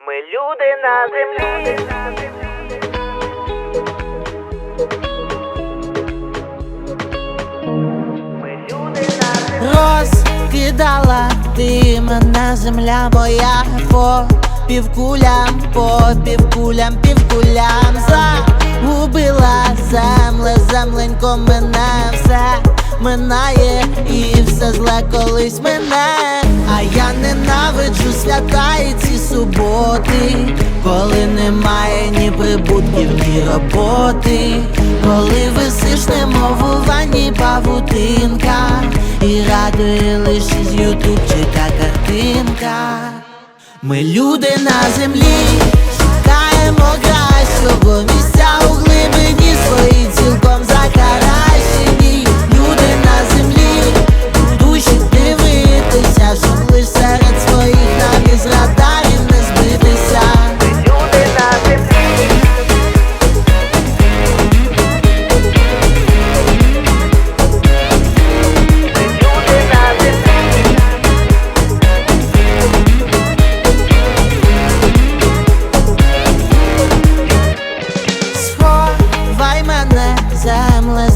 Ми люди на землі. Розкидала ти мене земля моя по півкулям, по півкулям, півкулям Загубила земле, земленько мене все минає і все зле колись мене, а я ненавиджу свята і ці суботи, коли немає ні прибутків, ні роботи, коли висиш немов у ванні павутинка, і радує лише з ютубчика картинка. Ми люди на землі, шукаємо кращого місця у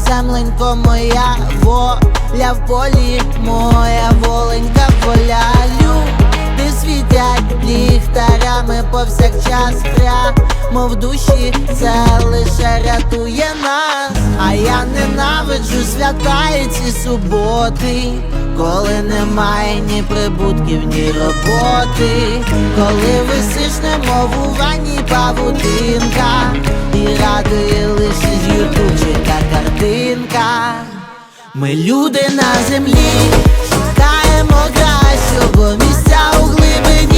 земле, земленько моя воля в полі, моя воленька воля. Люди світять ліхтарями повсякчас прямо в душі, це лише рятує нас, а я ненавиджу свята і ці суботи, коли немає ні прибутків, ні роботи, коли висиш немов у ванні павутинка, Ми люди на землі, шукаємо кращого місця у глибині